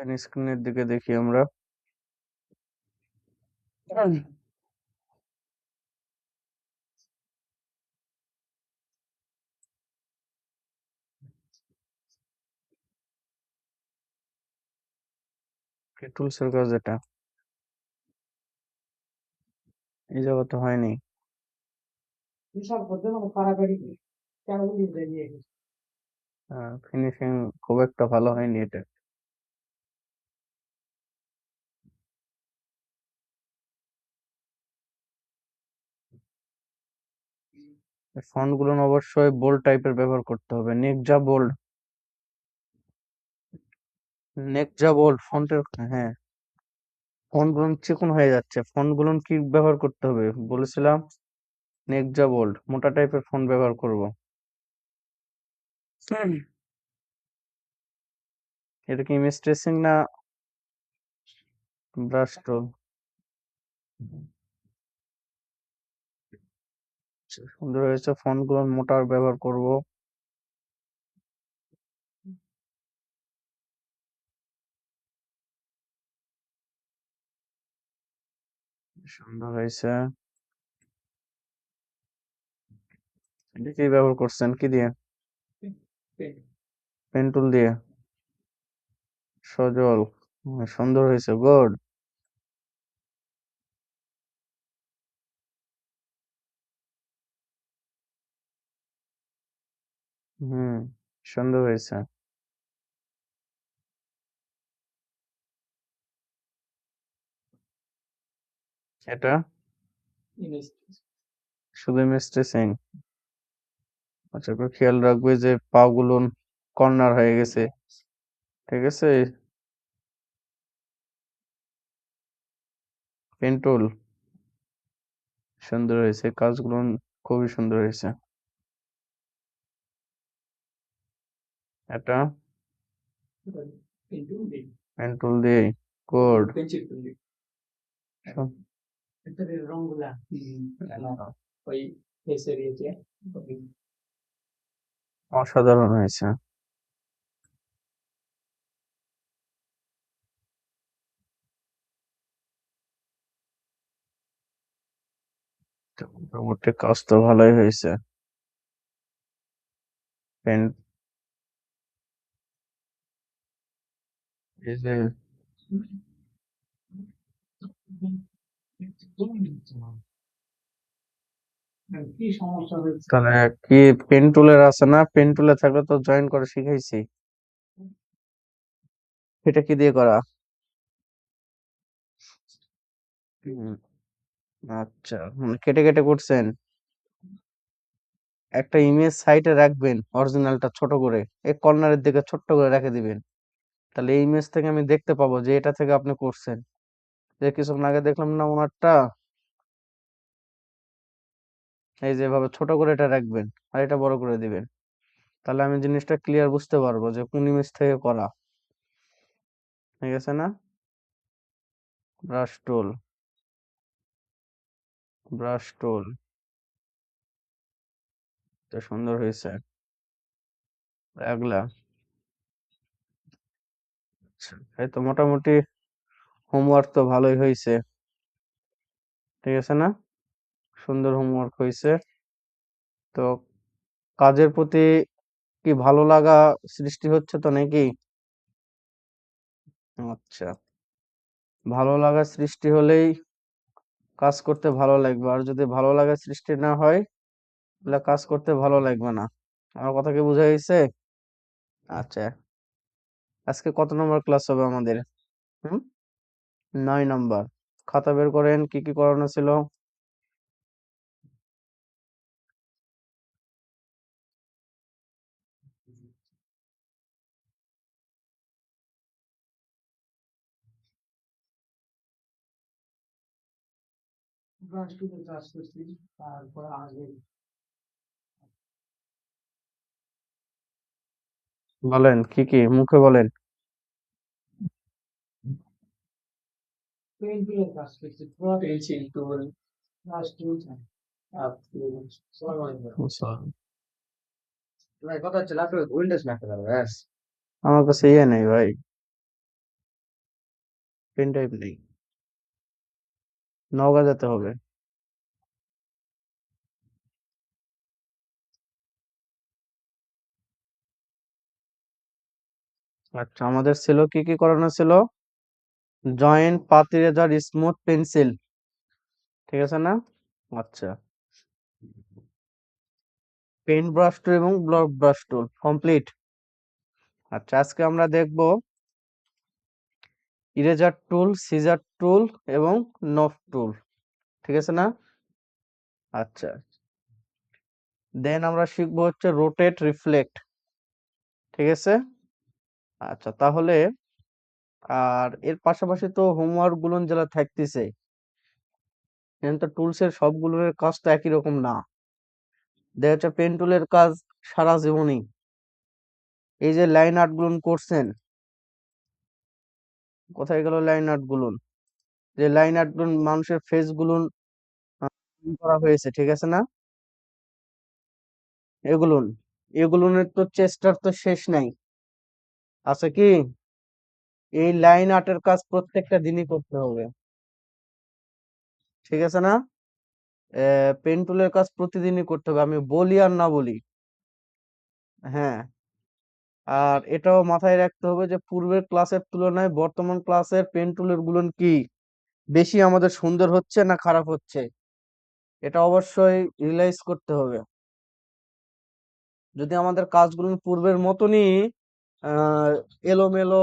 এখানে স্ক্রিনের দিকে দেখি আমরা। কাজ এটা। এই হয়নি। ফিনিশিং খুব একটা ভালো হয়নি এটা। ফন্টগুলো অবশ্যই বোল্ড টাইপের ব্যবহার করতে হবে। নেকজা বোল্ড নেকজা বোল্ড ফন্টের হ্যাঁ। ফন্টগুলো চিকন হয়ে যাচ্ছে। ফন্টগুলো কি ব্যবহার করতে হবে? বলেছিলাম নেকজা বোল্ড মোটা টাইপের ফন্ট ব্যবহার করব। এটা কি ইমেজ ট্রেসিং না ব্রাশ টুল সুন্দর হয়েছে ফন্টগুলো মোটা ব্যবহার করব। সুন্দর হয়েছে। এটা কি ব্যবহার করছেন? কি দিয়ে? পেন টুল দিয়ে। সজল। সুন্দর হয়েছে, গুড। হুম সুন্দর হয়েছে। এটা? শুধু ইমেজ ট্রেসিং আচ্ছা একটু খেয়াল রাখবে যে পা গুলো কর্নার হয়ে গেছে। ঠিক আছে? পেন টুল সুন্দর হয়েছে। কাজগুলো খুবই সুন্দর হয়েছে। এটা পেন টুল দিয়ে ভিতরের রংগুলা ওই। অসাধারণ হয়েছে। মোটামুটি কাজ তো ভালোই হয়েছে। পেন সমস্যা হয়েছে তাহলে কি পেন টুলের আছে না? পেন টুলে থাকলে তো জয়েন করে শিখাইছি। এটা কি দিয়ে করা? আচ্ছা মানে কেটে কেটে করছেন। একটা ইমেজ সাইডে রাখবেন অরিজিনালটা ছোট করে। এই কর্নারের দিকে ছোট্ট করে রেখে দিবেন। তাহলে এই ইমেজ থেকে আমি দেখতে পাবো যে এটা থেকে আপনি করছেন। যে কিছুক্ষণ আগে দেখলাম না ওনারটা? এই যে এভাবে ছোট করে এটা রাখবেন আর এটা বড় করে দিবেন। তাহলে আমি জিনিসটা ক্লিয়ার বুঝতে পারব যে কোন ইমেজ থেকে করা। ঠিক আছে না? ব্রাশ টুল ব্রাশ টুল সুন্দর হয়েছে। আচ্ছা এই তো মোটামুটি হোমওয়ার্ক তো ভালোই হয়েছে ঠিক আছে না? সুন্দর হোমওয়ার্ক হয়েছে তো কাজের প্রতি কি ভালো লাগা সৃষ্টি হচ্ছে তো নাকি? আচ্ছা ভালো লাগা সৃষ্টি হলেই কাজ করতে ভালো লাগবে। আর যদি ভালো লাগা সৃষ্টি না হয়, তাহলে কাজ করতে ভালো লাগবে না। আমার কথা কি বোঝা গেছে? আচ্ছা। আজকে কত নম্বর ক্লাস হবে আমাদের? হুম? নয় নম্বর। খাতা বের করেন কি কি করানো ছিল? তারপর আগে বলেন কি কি? মুখে বলেন। ভাই কথা হচ্ছে উইন্ডোজ ব্যাস। আমার কাছে ইয়ে নেই ভাই। পেন ড্রাইভ নেই। নওগাঁ যেতে হবে। আচ্ছা আমাদের ছিল কি কি করানো ছিল? জয়েন্ট পাত ইরেজার স্মুথ পেন্সিল। ঠিক আছে না? আচ্ছা। পেন ব্রাশ টুল এবং ব্লক ব্রাশ টুল, কমপ্লিট। আচ্ছা আজকে আমরা দেখব ইরেজার টুল, সিজার টুল এবং নফ টুল। ঠিক আছে না? আচ্ছা। দেন আমরা শিখব হচ্ছে রোটেট রিফ্লেক্ট। ঠিক আছে? আচ্ছা তাহলে আর এর পাশাপাশি তো হোমওয়ার্কগুলো যেটা থাকতেছে কিন্তু টুলস এর সবগুলোর কাজ তো একই রকম না। দেখা যাচ্ছে পেন টুলের কাজ সারা জীবনই। এই যে লাইন আর্টগুলো করছেন, কোথায় গেল লাইন আর্টগুলো যে লাইন আর্টগুলো মানুষের ফেসগুলো করা হয়েছে, ঠিক আছে না? এগুলো এগুলোর তো চেষ্টার তো শেষ নাই। আছে কি? এই লাইন আর্টের কাজ প্রত্যেকটা দিনই করতে হবে। ঠিক আছে না? পেন টুলের কাজ প্রতিদিনই করতে হবে, আমি বলি আর না বলি। হ্যাঁ। আর এটাও মাথায় রাখতে হবে যে, পূর্বের ক্লাসের তুলনায় বর্তমান ক্লাসের পেন টুলেরগুলো কি? বেশি আমাদের সুন্দর হচ্ছে না খারাপ হচ্ছে? এটা অবশ্যই রিয়েলাইজ করতে হবে। যদি আমাদের কাজগুলো পূর্বের মতনই এলোমেলো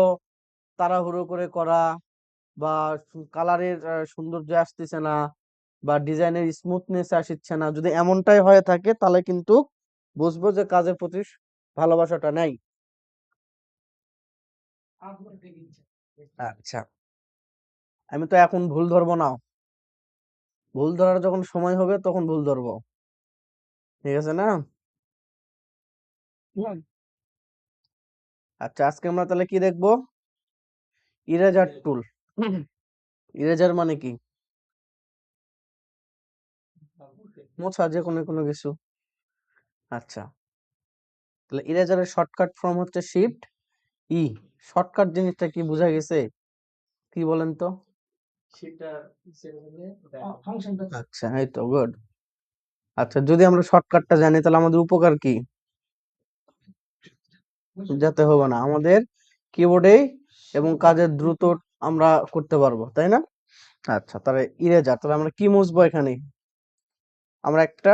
তাড়াহুড়ো করে করা বা কালারের সৌন্দর্য আসতেছে না বা ডিজাইনের স্মুথনেস আসছে না। যদি এমনটাই হয়ে থাকে তাহলে কিন্তু বুঝব যে কাজের প্রতি ভালোবাসাটা নাই। আচ্ছা। আমি তো এখন ভুল ধরবো না ভুল ধরার যখন সময় হবে তখন ভুল ধরবো। ঠিক আছে না? আচ্ছা আজকে আমরা তাহলে কি দেখব? ইরেজার টুল ইরেজার মানে কি? মোছা যে কোনো কোনো কিছু। আচ্ছা। তাহলে ইরেজারের শর্টকাট ফর্ম হচ্ছে শিফট ই শর্টকাট জিনিসটা কি বোঝা গেছে? কি বলেন তো? আচ্ছা এই তো গুড আচ্ছা যদি আমরা শর্টকাটটা জানি তাহলে আমাদের উপকার কি? যেতে হবে না। আমাদের কিবোর্ডেই এবং কাজের দ্রুত আমরা করতে পারব, তাই না? আচ্ছা তাহলে ইরেজার, তাহলে আমরা কি মুছবো এখানে? আমরা একটা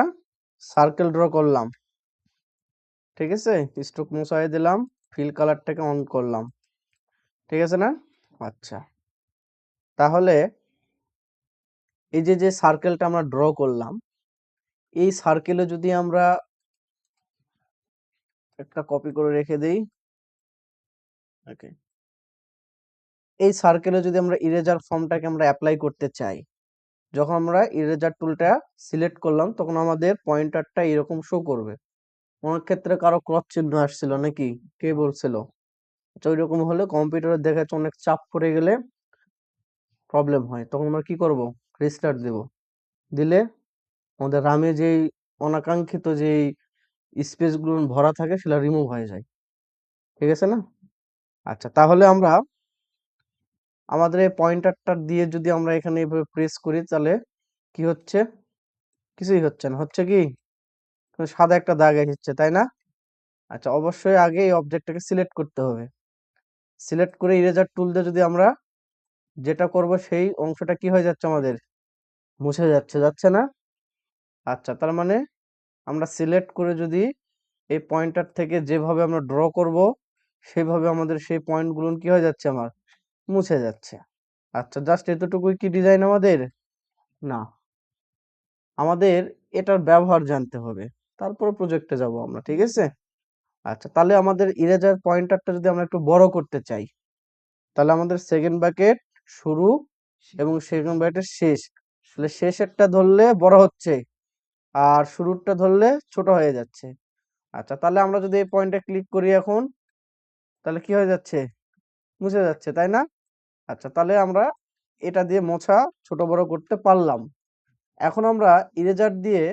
সার্কেল ড্র করলাম। ঠিক আছে? স্ট্রোক মুছাই দিলাম ফিল কালারটাকে অন করলাম। ঠিক আছে না? আচ্ছা। তাহলে এই যে যে সার্কেলটা আমরা ড্র করলাম, এই সার্কেলে যদি আমরা একটা কপি করে রেখে দেই ওকে এই সার্কেলে যদি আমরা ইরেজার ফর্মটাকে আমরা অ্যাপ্লাই করতে চাই, যখন আমরা ইরেজার টুলটা সিলেক্ট করলাম, তখন আমাদের পয়েন্টারটা এরকম শো করবে। অনেক ক্ষেত্রে কারও ক্রস চিহ্ন আসছিল নাকি? কে বলছিল? আচ্ছা ওই রকম হলে কম্পিউটারে দেখা যাচ্ছে অনেক চাপ পড়ে গেলে প্রবলেম হয়। তখন আমরা কি করব? রিস্টার্ট দেব। দিলে আমাদের রামে যেই অনাকাঙ্ক্ষিত যেই স্পেসগুলো ভরা থাকে সেটা রিমুভ হয়ে যায়। ঠিক আছে না? আচ্ছা তাহলে আমরা আমাদের এই পয়েন্টারটা দিয়ে যদি আমরা এখানে এভাবে প্রেস করি, তাহলে কি হচ্ছে? কিছুই হচ্ছে না। হচ্ছে কি? সাদা একটা দাগ এসেছে, তাই না? আচ্ছা অবশ্যই আগে এই অবজেক্টটাকে সিলেক্ট করতে হবে। সিলেক্ট করে ইরেজার টুল দিয়ে যদি আমরা যেটা করব, সেই অংশটা কি হয়ে যাচ্ছে আমাদের? মুছে যাচ্ছে যাচ্ছে না? আচ্ছা তার মানে আমরা সিলেক্ট করে যদি এই পয়েন্টার থেকে যেভাবে আমরা ড্র করব, সেভাবে আমাদের সেই পয়েন্টগুলো কি হয়ে যাচ্ছে আমার? মুছে যাচ্ছে। আচ্ছা জাস্ট এতটুকুই কি ডিজাইন আমাদের? না। আমাদের এটার ব্যবহার জানতে হবে। তারপরে প্রজেক্টে যাব আমরা, ঠিক আছে? আচ্ছা তাহলে আমাদের ইরেজার পয়েন্টারটা যদি আমরা একটু বড় করতে চাই, তাহলে আমাদের সেকেন্ড ব্র্যাকেট শুরু এবং সেকেন্ড ব্র্যাকেট শেষ। তাহলে শেষেরটা ধরলে বড় হচ্ছে আর শুরুরটা ধরলে ছোট হয়ে যাচ্ছে। আচ্ছা তাহলে আমরা যদি এই পয়েন্টে ক্লিক করি এখন, তাহলে কি হয়ে যাচ্ছে? মুছে যাচ্ছে, তাই না? আচ্ছা তাহলে আমরা এটা দিয়ে মোছা ছোট বড় করতে পারলাম। এখন আমরা ইরেজার দিয়ে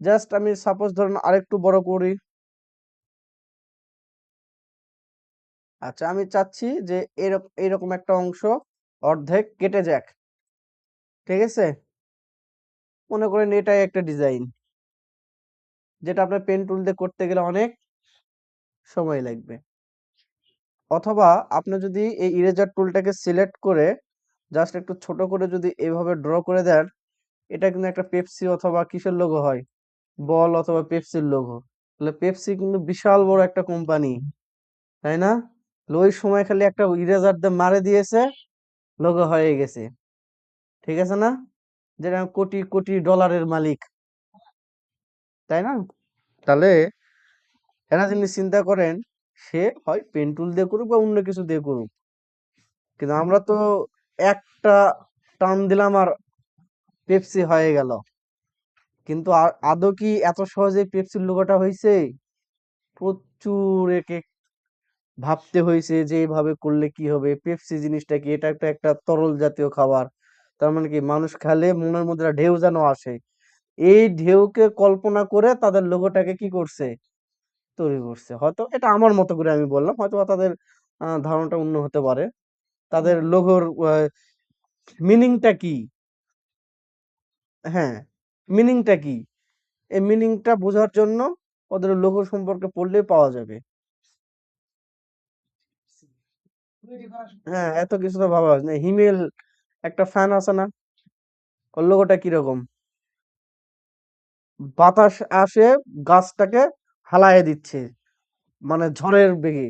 জাস্ট আমি সাপোজ ধরুন আরেকটু বড় করি। আচ্ছা আমি চাচ্ছি যে এরকম এইরকম একটা অংশ অর্ধেক কেটে যাক। ঠিক আছে? মনে করেন এটাই একটা ডিজাইন যেটা আপনার পেন টুল দিয়ে করতে গেলে অনেক সময় লাগবে। অথবা আপনি যদি এই ইরেজার টুলটাকে সিলেক্ট করে জাস্ট একটু ছোট করে যদি এভাবে ড্র করে দেন, এটা কিন্তু একটা পেপসি অথবা কিসের লোগো হয়? বল অথবা পেপসির লোগো তাহলে পেপসি কিন্তু বিশাল বড় একটা কোম্পানি তাই না? ওই সময় খালি একটা ইরেজার দিয়ে মারে দিয়েছে লোগো হয়ে গেছে। ঠিক আছে না? যেটা কোটি কোটি ডলারের মালিক। তাই না? তাহলে এরা যিনি চিন্তা করেন সে হয় পেন টুল দিয়ে করুক বা অন্য কিছু দিয়ে করুক। কিন্তু আমরা তো একটা টান দিলাম আর পেপসি হয়ে গেল। কিন্তু আদৌ কি এত সহজে পেপসির লোগোটা হয়েছে? প্রচুর একে ভাবতে হয়েছে যে এইভাবে করলে কি হবে? পেপসি জিনিসটা কি? এটা একটা একটা তরল জাতীয় খাবার। তার মানে কি মানুষ খেলে মনের মধ্যে ঢেউ যেন আসে। এই ঢেউকে কল্পনা করে তাদের লোগোটাকে কি করছে? তৈরি করছে। হয়তো এটা আমার মতো করে আমি বললাম হয়তো বা তাদের আহ, ধারণাটা অন্য হতে পারে। তাদের লোগোর মিনিংটা কি? হ্যাঁ মিনিংটা কি? এই মিনিংটা বোঝার জন্য ওদের লোগো সম্পর্কে পড়লেই পাওয়া যাবে। হ্যাঁ এত কিছু তো ভাবা হয়নি। হিমেল একটা ফ্যান আছে না? ওর লোগোটা কীরকম? বাতাস আসে গাছটাকে হালায়ে দিচ্ছে। মানে ঝড়ের বেগে।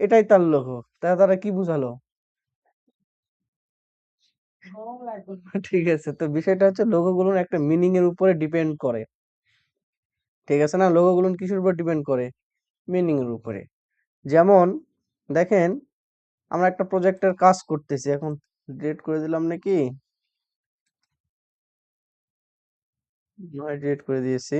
এটাই তার লোগো তা তারা কি বুঝালো? ঠিক আছে, তো বিষয়টা হচ্ছে লোগো গুলো একটা মিনিং এর উপরে ডিপেন্ড করে। ঠিক আছে না? লোগো গুলো কিসের উপর ডিপেন্ড করে? মিনিং এর উপরে। যেমন, দেখেন, আমরা একটা প্রজেক্টের কাজ করতেছি। এখন ডেট করে দিলাম নাকি? ডিলিট করে দিয়েছি।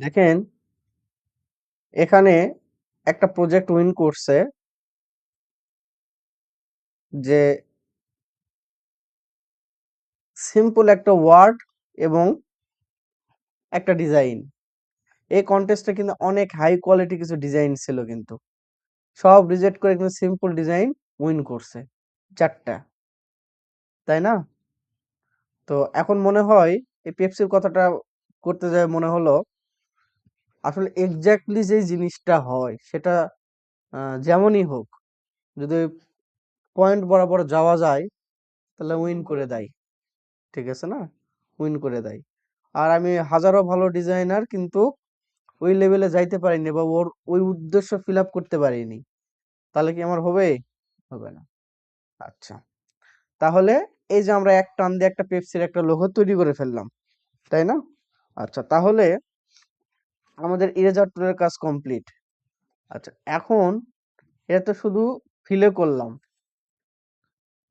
দেখেন, এখানে একটা প্রজেক্ট উইন করছে যে সিম্পল একটা ওয়ার্ড এবং একটা ডিজাইন এই কন্টেস্টে কিন্তু অনেক হাই কোয়ালিটি কিছু ডিজাইন ছিল কিন্তু। সব রিজেক্ট করে কিন্তু সিম্পল ডিজাইন উইন করছে, চারটা। তাই না? তো এখন মনে হয় এই পেপসির কথাটা করতে যায় মনে হলো আসলে এক্স্যাক্টলি যে জিনিসটা হয়, সেটা যেমনই হোক, যদি পয়েন্ট বরাবর যাওয়া যায়, তাহলে উইন করে দেয়। ঠিক আছে না? উইন করে দেয়। আর আমি হাজারো ভালো ডিজাইনার কিন্তু ওই লেভেলে যাইতে পারিনি বা ওর, ওই উদ্দেশ্য ফিল আপ করতে পারিনি। তাহলে কি আমার হবে? হবে না। আচ্ছা। তাহলে এই যে আমরা এক টান দিয়ে একটা পেপসির একটা লোগো তৈরি করে ফেললাম, তাই না? আচ্ছা তাহলে আমাদের ইরেজার টুলের কাজ কমপ্লিট আচ্ছা এখন এটা তো শুধু ফিলে করলাম।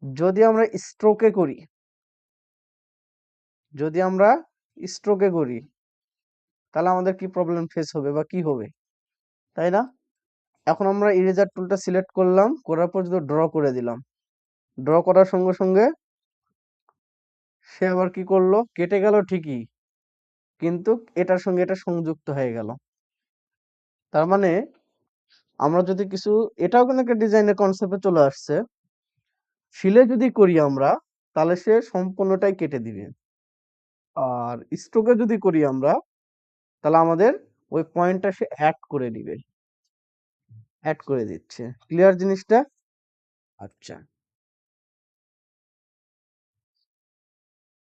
যদি আমরা স্ট্রোকে করি, যদি আমরা স্ট্রোকে করি, তাহলে আমাদের কি প্রবলেম ফেস হবে বা কি হবে? তাই না? এখন আমরা ইরেজার টুলটা সিলেক্ট করলাম, করার পর যদি ড্র করে দিলাম। ড্র করার সঙ্গে সঙ্গে সে আবার কি করল? কেটে গেল ঠিকই। কিন্তু এটার সঙ্গে এটা সংযুক্ত হয়ে গেল। তার মানে আমরা যদি কিছু, এটাও কিন্তু একটা ডিজাইনের কনসেপ্টে চলে আসছে। ফিলে যদি করি আমরা, তাহলে সে সম্পূর্ণটাই কেটে দিবে। আর স্ট্রোকে যদি করি আমরা, তাহলে আমাদের ওই পয়েন্টটা সে অ্যাড করে দিবে। অ্যাড করে দিচ্ছে। ক্লিয়ার জিনিসটা? আচ্ছা।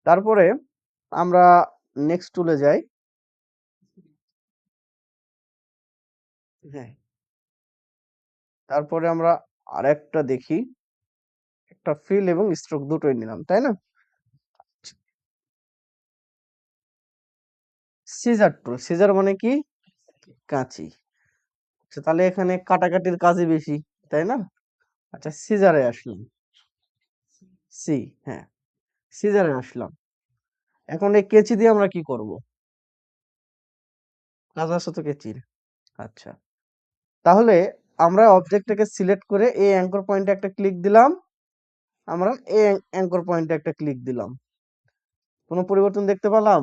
তারপরে আমরা নেক্সট টুলে যাই। হ্যাঁ। তারপরে আমরা আরেকটা দেখি। একটা ফিল এবং স্ট্রোক দুটোই নিলাম, তাই না? সিজার টুল সিজার মানে কি? কাঁচি। আচ্ছা তাহলে এখানে কাটাকাটির কাজই বেশি, তাই না? আচ্ছা সিজারে আসলাম। সি হ্যাঁ সিজারে আসলাম। এখন এই কেচি দিয়ে আমরা কি করব? কাজ আছে তো কেচির আচ্ছা। তাহলে আমরা অবজেক্টটাকে সিলেক্ট করে এই অ্যাঙ্কর পয়েন্টে একটা ক্লিক দিলাম। আমরা এই অ্যাঙ্কর পয়েন্টে একটা ক্লিক দিলাম। কোনো পরিবর্তন দেখতে পেলাম?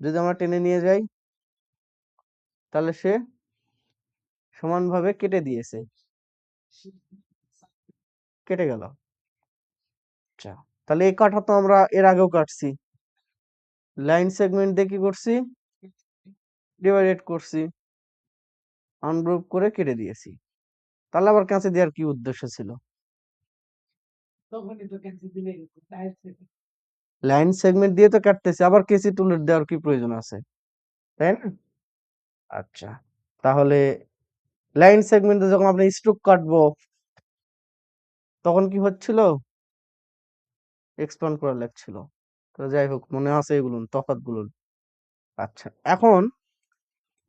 যদি আমরা টেনে নিয়ে যাই, তাহলে সে সমানভাবে কেটে দিয়েছে। কেটে গেল। আচ্ছা। তাহলে এই কাটা তো আমরা এর আগেও কাটছি। লাইন সেগমেন্ট দিয়ে কি করছি? ডিভাইডেড করছি। আনগ্রুপ করে কেটে দিয়েছি। তাহলে আবার কাঁচে দেওয়ার কি উদ্দেশ্য ছিল? লাইন সেগমেন্ট দিয়ে তো কাটতেছি আবার কেসি টুলের দেওয়ার কি প্রয়োজন আছে? তাই না? আচ্ছা তাহলে লাইন সেগমেন্টে যখন আপনি স্ট্রোক কাটবো তখন কি হচ্ছিল? এক্সপ্যান্ড করা লাগছিল। তো যাই হোক, মনে আছে এগুলো, তফাৎগুলো। আচ্ছা এখন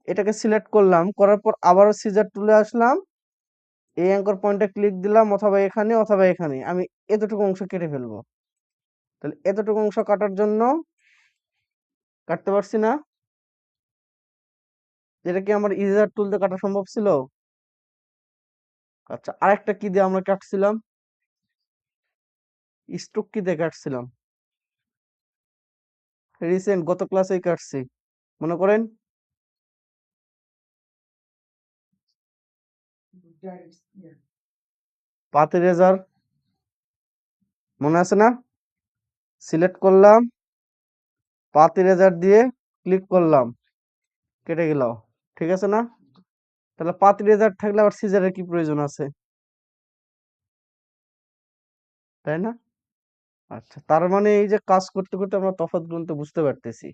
এটাকে সিলেক্ট করলাম, করার পর আবারও সিজার টুলে আসলাম। এই অ্যাঙ্কর পয়েন্টে ক্লিক দিলাম, অথবা এখানে অথবা এখানে। আমি এতটুকু অংশ কেটে ফেলব। তাহলে এতটুকু অংশ কাটার জন্য কাটতে পারছি না। এটা কি আমার ইজার টুল দিয়ে কাটা সম্ভব ছিল? আচ্ছা আরেকটা কি দিয়ে আমরা কাটছিলাম? স্ট্রোক কি দিয়ে কাটছিলাম? রিসেন্ট গত ক্লাসেই কাটছি। মনে করেন? পাত রেজার মনে আছে না? সিলেক্ট করলাম। পাত রেজার দিয়ে ক্লিক করলাম। কেটে গেল। ঠিক আছে না? তাহলে পাত রেজার থাকলে আবার সিজারের কি প্রয়োজন আছে? তাই না? আচ্ছা তার মানে এই যে কাজ করতে করতে আমরা তফাৎ তো বুঝতে পারতেছি।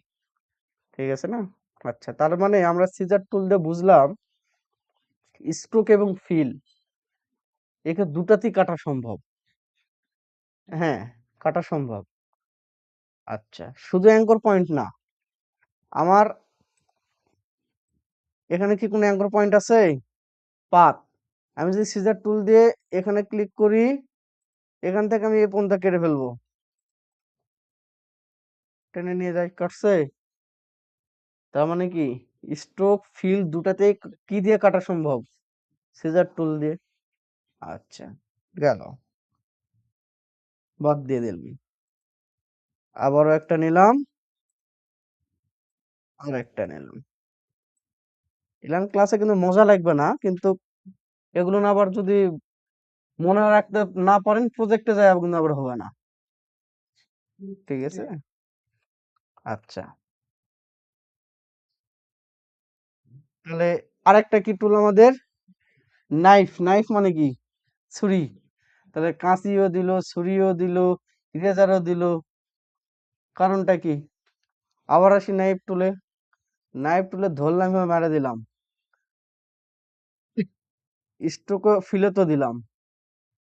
ঠিক আছে না? আচ্ছা তার মানে আমরা সিজার টুল দিয়ে বুঝলাম স্ট্রোক এবং ফিল একে দুটাতেই কাটা সম্ভব। হ্যাঁ কাটা সম্ভব। আচ্ছা শুধু অ্যাঙ্কর পয়েন্ট না। আমার এখানে কি কোনো অ্যাঙ্কর পয়েন্ট আছে? পাত। আমি যদি সিজার টুল দিয়ে এখানে ক্লিক করি, এখান থেকে আমি এই পর্যন্ত কেটে ফেলব। টেনে নিয়ে যাই কাটছে। তার মানে কি? স্ট্রোক ফিল দুটাতেই ক- দিয়ে কাটা সম্ভব? সিজার টুল দিয়ে। আচ্ছা গেল। বাদ দিয়ে দিলাম। আবারও একটা নিলাম। আর একটা নিলাম। এলাম ক্লাসে কিন্তু মজা লাগবে না, কিন্তু এগুলো না আবার যদি মনে রাখতে না পারেন প্রজেক্টে যায় কিন্তু আবার হবে না। ঠিক আছে? আচ্ছা। তাহলে আরেকটা কি টুল আমাদের? নাইফ নাইফ মানে কি? ছুরি। তাহলে কাঁচিও দিল, ছুরিও দিল ইরেজারও দিল। কারণটা কি? আবার আসি নাইফ টুলে নাইফ টুলে ধরলাম মেরে দিলাম। স্ট্রোকও ফিলে তো দিলাম।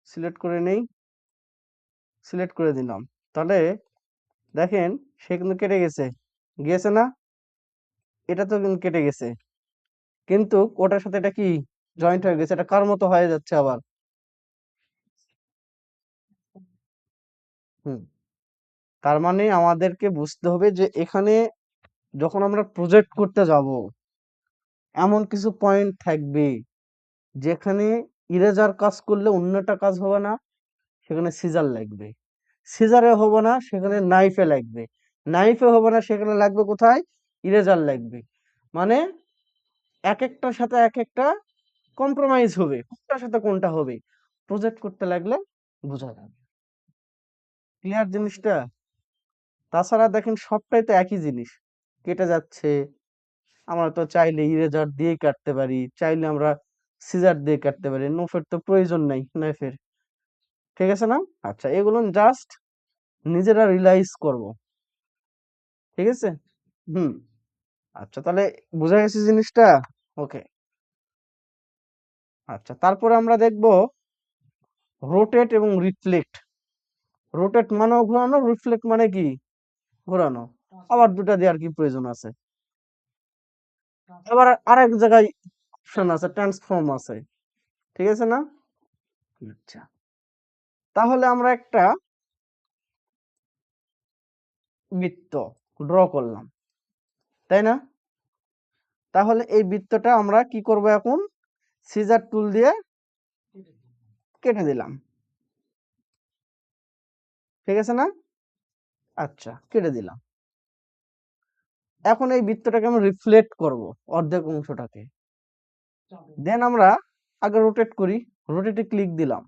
সিলেক্ট করে নেই। সিলেক্ট করে দিলাম। তাহলে দেখেন, সে কিন্তু কেটে গেছে। গেছে না? এটা তো কিন্তু কেটে গেছে। কিন্তু ওটার সাথে এটা কি জয়েন্ট হয়ে গেছে? এটা কার মতো হয়ে যাচ্ছে আবার? হুম। তার মানে আমাদেরকে বুঝতে হবে যে এখানে যখন আমরা প্রজেক্ট করতে যাব, এমন কিছু পয়েন্ট থাকবে যেখানে ইরেজার কাজ করলে অন্যটা কাজ হবে না, সেখানে সিজার লাগবে। সিজারে হবে না, সেখানে নাইফে লাগবে। নাইফে হবে না, সেখানে লাগবে কোথায়? ইরেজার লাগবে। মানে এক একটার সাথে এক একটা কম্প্রোমাইজ হবে। কোনটার সাথে কোনটা হবে? প্রজেক্ট করতে লাগলে বোঝা যাবে। ক্লিয়ার জিনিসটা? তাছাড়া দেখেন সবটাই তো একই জিনিস। কেটে যাচ্ছে। আমরা তো চাইলে ইরেজার দিয়ে কাটতে পারি, চাইলে আমরা সিজার দিয়ে কাটতে পারি। নফের তো প্রয়োজন নাই নাইফের ঠিক আছে না? আচ্ছা এগুলো জাস্ট নিজেরা রিলাইজ করব। ঠিক আছে? হুম। আচ্ছা তাহলে বোঝা গেছে জিনিসটা? ওকে আচ্ছা তারপরে আমরা দেখব রোটেট এবং রিফ্লেক্ট রোটেট মানেও ঘোরানো রিফ্লেক্ট মানে কি? ঘোরানো। আবার দুটা দেওয়ার কি প্রয়োজন আছে? আবার আরেক জায়গায় অপশন আছে ট্রান্সফর্ম আছে। ঠিক আছে না? আচ্ছা। তাহলে আমরা একটা বৃত্ত ড্র করলাম, তাই না? তাহলে এই বৃত্তটা আমরা কি করব এখন? সিজার টুল দিয়ে কেটে দিলাম। ঠিক আছে না? আচ্ছা কেটে দিলাম। এখন এই বৃত্তটাকে আমি রিফ্লেক্ট করব অর্ধেক অংশটাকে। দেন আমরা আগে রোটেট করি রোটেটে ক্লিক দিলাম।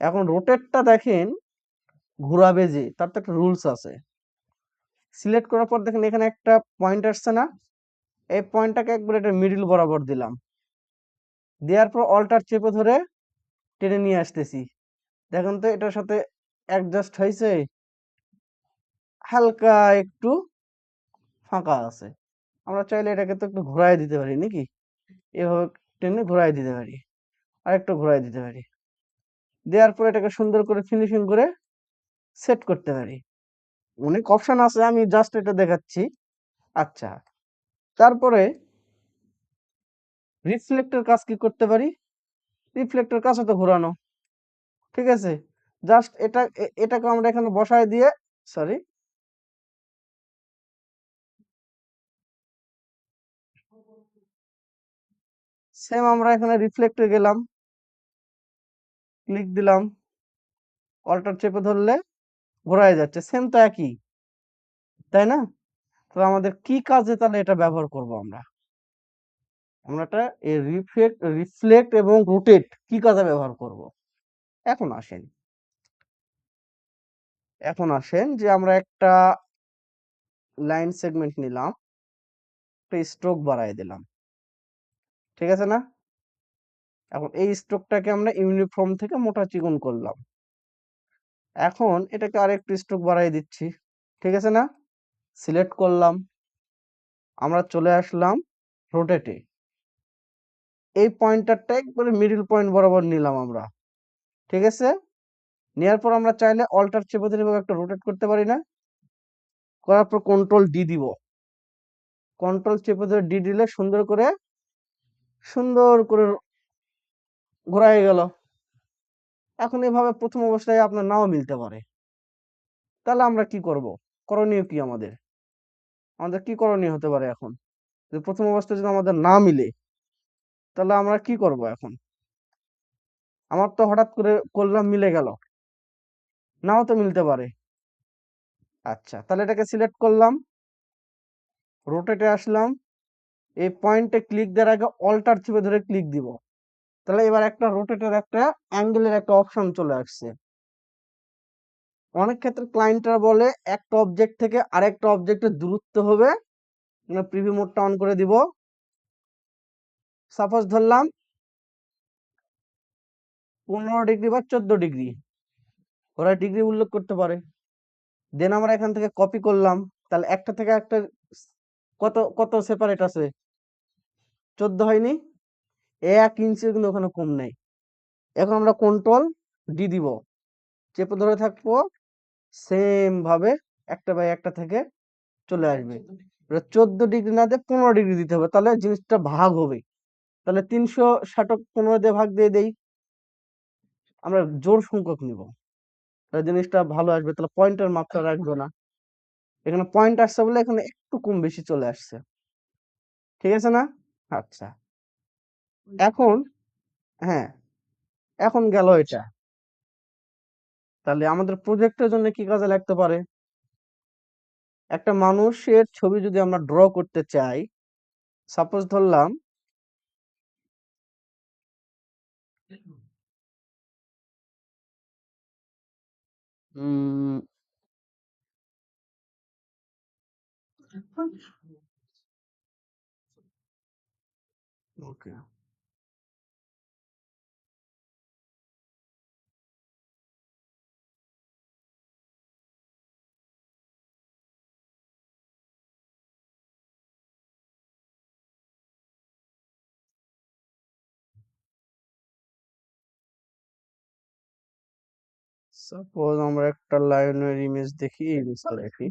এখন রোটেটটা দেখেন, ঘোরাবে যে, তার তো একটা রুলস আছে। সিলেক্ট করার পর দেখেন এখানে একটা পয়েন্ট আসছে না, এই পয়েন্টটাকে একবার এটা মিডিল বরাবর দিলাম। দেওয়ার পর অল্টার চেপে ধরে টেনে নিয়ে আসতেছি। দেখেন তো এটার সাথে অ্যাডজাস্ট হয়েছে, হালকা একটু ফাঁকা আছে। আমরা চাইলে এটাকে তো একটু ঘোরায় দিতে পারি, নাকি? এভাবে টেনে ঘোরায় দিতে পারি আর একটু ঘোরায় দিতে পারি। দেওয়ার পরে এটাকে সুন্দর করে ফিনিশিং করে সেট করতে পারি। অনেক অপশন আছে, আমি জাস্ট এটা দেখাচ্ছি। আচ্ছা তারপরে রিফ্লেক্টর কাজ কি করতে পারি? রিফ্লেক্টর কাজ তো ঘোরানো, ঠিক আছে? জাস্ট এটা এটাকে আমরা এখানে বসায় দিয়ে সরি সেম আমরা এখানে রিফ্লেক্টে গেলাম। ক্লিক দিলাম অল্টার চেপে ধরলে ঘোরায় যাচ্ছে সেম তো একই, তাই না? তো আমাদের কি কাজে তাহলে এটা ব্যবহার করব আমরা? আমরা এটা রিফ্লেক্ট রিফ্লেক্ট এবং রোটেট কি কাজে ব্যবহার করব? এখন আসেন। এখন আসেন যে আমরা একটা লাইন সেগমেন্ট নিলাম, একটা স্ট্রোক বাড়ায় দিলাম। ঠিক আছে না? এখন এই স্ট্রোকটাকে আমরা ইউনিফর্ম থেকে মোটা চিকন করলাম। এখন এটাকে আরেকটু স্ট্রোক বাড়াই দিচ্ছি, ঠিক আছে না? সিলেক্ট করলাম, আমরা চলে আসলাম রোটেটে এই পয়েন্টারটা একবারে মিডল পয়েন্ট বরাবর নিলাম আমরা, ঠিক আছে? নেওয়ার পর আমরা চাইলে অল্টার চেপে ধরে একটা রোটেট করতে পারি না। করার পর কন্ট্রোল ডি দিব। কন্ট্রোল চেপে ধরে ডি দিলে সুন্দর করে সুন্দর করে ঘোরায় গেল। এখন এভাবে প্রথম অবস্থায় আপনার নাও মিলতে পারে। তাহলে আমরা কি করব? করণীয় কি আমাদের? আমাদের কি করণীয় হতে পারে এখন? যে প্রথম অবস্থায় যদি আমাদের না মিলে, তাহলে আমরা কি করব এখন? আমার তো হঠাৎ করে করলাম, মিলে গেল। নাও তো মিলতে পারে। আচ্ছা তাহলে এটাকে সিলেক্ট করলাম। রোটেটে আসলাম। এই পয়েন্টে ক্লিক দেওয়ার আগে অল্টার চেপে ধরে ক্লিক দিব। তাহলে এবার একটা রোটেটের একটা অ্যাঙ্গেলের একটা অপশন চলে আসছে। অনেক ক্ষেত্রে ক্লায়েন্টরা বলে, একটা অবজেক্ট থেকে আরেকটা অবজেক্টের দূরত্ব হবে। প্রিভিউ মোডটা অন করে দিব। সাপোজ ধরলাম, পনেরো ডিগ্রি বা চোদ্দ ডিগ্রি ওরা ডিগ্রি উল্লেখ করতে পারে। দেন আমরা এখান থেকে কপি করলাম। তাহলে একটা থেকে একটা কত কত সেপারেট আছে? চোদ্দ হয়নি? এক ইঞ্চির কিন্তু ওখানে কম নেই। এখন আমরা কন্ট্রোল ডি দিব। চেপে ধরে থাকব সেম ভাবে একটা বাই একটা থেকে চলে আসবে। চোদ্দ ডিগ্রি না দিয়ে পনেরো ডিগ্রি দিতে হবে, তাহলে জিনিসটা ভাগ হবে। তাহলে তিনশো ষাটক পনেরো দিয়ে ভাগ দিয়ে দেই। আমরা জোর সংখ্যক নিব। তাহলে জিনিসটা ভালো আসবে, তাহলে পয়েন্টের মাপটা রাখব না। এখানে পয়েন্ট আসছে বলে এখানে একটু কম বেশি চলে আসছে। ঠিক আছে না? আচ্ছা। এখন হ্যাঁ এখন গেল এটা। তাহলে আমাদের প্রজেক্টের জন্য কি কাজে লাগতে পারে? একটা মানুষের ছবি যদি আমরা ড্র করতে চাই সাপোজ ধরলাম ওকে সাপোজ আমরা একটা লাইনের ইমেজ দেখি ইমেজটা দেখি।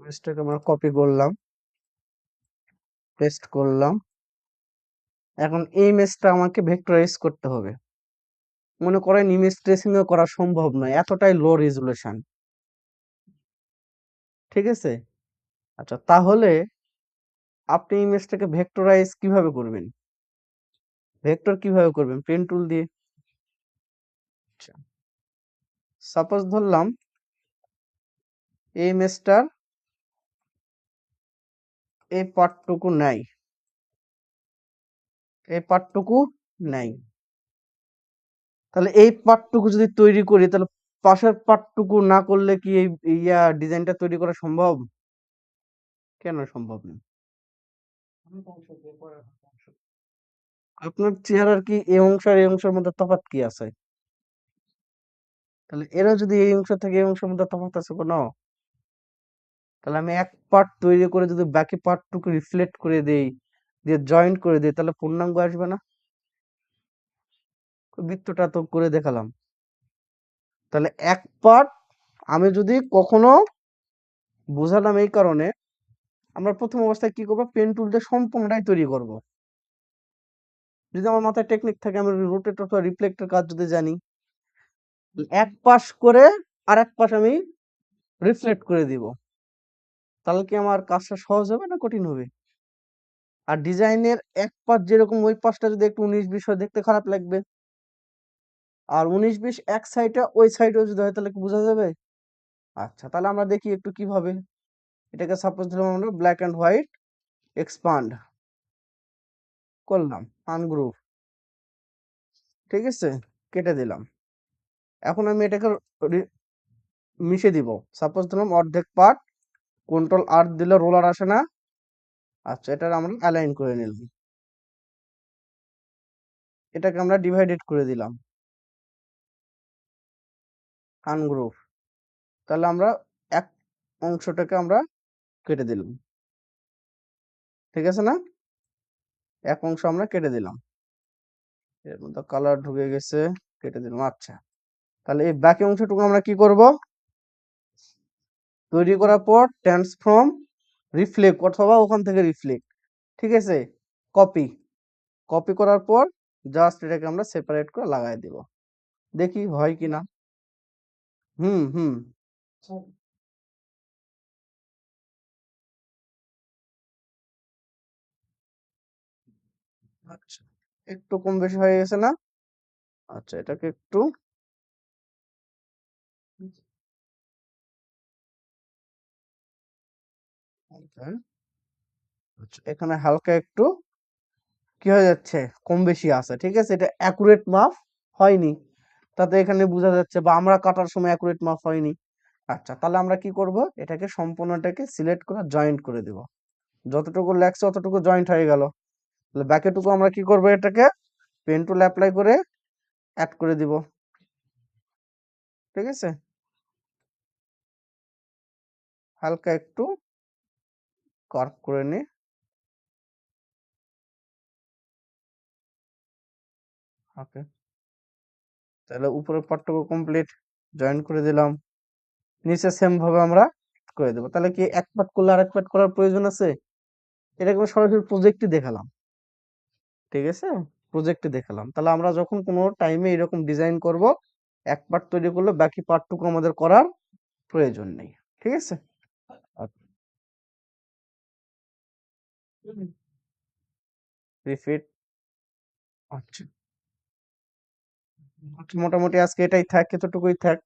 ইমেজটাকে আমরা কপি করলাম পেস্ট করলাম। এখন এই ইমেজটা আমাকে ভেক্টরাইজ করতে হবে। মনে করেন ইমেজ ট্রেসিং ও করা সম্ভব নয়, এতটাই লো রেজুলেশন ঠিক আছে? আচ্ছা তাহলে আপনি ইমেজটাকে ভেক্টরাইজ কীভাবে করবেন? ভেক্টর কীভাবে করবেন? পেন টুল দিয়ে? আচ্ছা। সাপোজ ধরলাম এই ইমেজটার এই পার্টটুকু নাই। এই পার্টটুকু নাই। তাহলে এই পার্টটুকু যদি তৈরি করি তাহলে পাশের পার্টটুকু না করলে কি এই ইয়া ডিজাইনটা তৈরি করা সম্ভব? কেন সম্ভব না? আপনার চেহারার কি এই অংশ আর এই অংশের মধ্যে তফাৎ কি আছে? তাহলে এরা যদি এই অংশ থেকে এই অংশের মধ্যে তফাৎ আছে কোনো? তাহলে আমি এক পার্ট তৈরি করে যদি বাকি পার্টটুকু রিফ্লেক্ট করে দেই দিয়ে জয়েন্ট করে দিই, তাহলে পূর্ণাঙ্গ আসবে না? বৃত্তটা তো করে দেখালাম। তাহলে এক পার্ট আমি যদি কখনো বোঝালাম এই কারণে আমরা প্রথম অবস্থায় কি করব? পেন টুল দিয়ে সম্পূর্ণটাই তৈরি করব। যদি আমার মাথায় টেকনিক থাকে, আমি রোটেট অথবা রিফ্লেক্টের কাজ যদি জানি, এক পাশ করে আর এক পাশ আমি রিফ্লেক্ট করে দিব। তাহলে কি আমার কাজটা সহজ হবে না কঠিন হবে? আর ডিজাইনের এক পাশ যেরকম ওই পাশটা যদি একটু উনিশ বিশ হয়, দেখতে খারাপ লাগবে। আর উনিশ বিশ এক সাইডে ওই সাইডেও যদি হয়, তাহলে কি বোঝা যাবে? আচ্ছা তাহলে আমরা দেখি একটু কীভাবে এটাকে সাপোজ দিলাম আমরা ব্ল্যাক অ্যান্ড হোয়াইট এক্সপান্ড করলাম আনগ্রুপ ঠিক আছে? কেটে দিলাম। এখন আমি এটাকে মিশে দিব। সাপোজ দিলাম অর্ধেক পার্ট কন্ট্রোল আর দিলে রোলার আসে না। আচ্ছা এটা আমরা অ্যালাইন করে নিলাম। এটাকে আমরা ডিভাইডেড করে দিলাম। আনগ্রুপ তাহলে আমরা এক অংশটাকে আমরা কেটে দিলাম। ঠিক আছে না? এক অংশ আমরা কেটে দিলাম। এর মধ্যে কালার ঢুকে গেছে, কেটে দিলাম। আচ্ছা। তাহলে এই বাকি অংশটুকু আমরা কি করব? তৈরি করার পর ট্রান্সফর্ম রিফ্লেক্ট অথবা ওখান থেকে রিফ্লেক্ট ঠিক আছে? কপি কপি করার পর জাস্ট এটাকে আমরা সেপারেট করে লাগাই দিব। দেখি হয় কিনা। হুম হুম। আচ্ছা একটু কম বেশি হয়ে গেছে না? আচ্ছা এটাকে একটু আচ্ছা এখানে হালকা একটু কি হয়ে যাচ্ছে? কম বেশি আছে, ঠিক আছে? এটা অ্যাকুরেট মাপ হয়নি। তাতে এখানে বোঝা যাচ্ছে বা আমরা কাটার সময় অ্যাকুরেট মাপ হয়নি। আচ্ছা তাহলে আমরা কি করব? এটাকে সম্পূর্ণটাকে সিলেক্ট করে জয়েন্ট করে দেব। যতটুকু লাগছে অতটুকু জয়েন্ট হয়ে গেল। তাহলে বাকিটুকু আমরা কি করব এটাকে? পেন টুল অ্যাপ্লাই করে অ্যাড করে দিব। ঠিক আছে? হালকা একটু কার্ভ করে নি। ওকে তাহলে উপরের পার্টটুকু কমপ্লিট জয়েন করে দিলাম। নিচে সেম ভাবে আমরা করে দেবো। তাহলে কি এক পার্ট করলে আরেক পার্ট করার প্রয়োজন আছে? এটাকে আমি সরাসরি প্রজেক্টে দেখালাম। ঠিক আছে? প্রজেক্টে দেখালাম। তাহলে আমরা যখন কোনো টাইমে এরকম ডিজাইন করব এক পার্ট তৈরি করলে বাকি পার্টটুকু আমাদের করার প্রয়োজন নেই। ঠিক আছে? রিফিট আচ্ছা আচ্ছা, মোটামুটি আজকে এটাই থাক এতটুকুই থাক।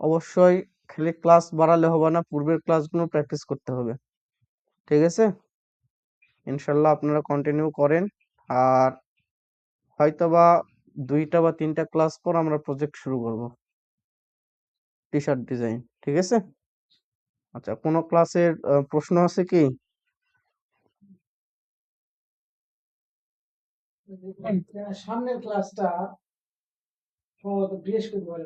অবশ্যই খালি ক্লাস বাড়ালে হবে না পূর্বের ক্লাসগুলো প্র্যাকটিস করতে হবে। ঠিক আছে? ইনশাল্লাহ আপনারা কন্টিনিউ করেন। আর হয়তোবা দুইটা বা তিনটা ক্লাস পর আমরা প্রজেক্ট শুরু করব। টি শার্ট ডিজাইন ঠিক আছে? আচ্ছা কোনো ক্লাসের প্রশ্ন আছে কি? সামনের ক্লাসটা বৃহস্পতিবার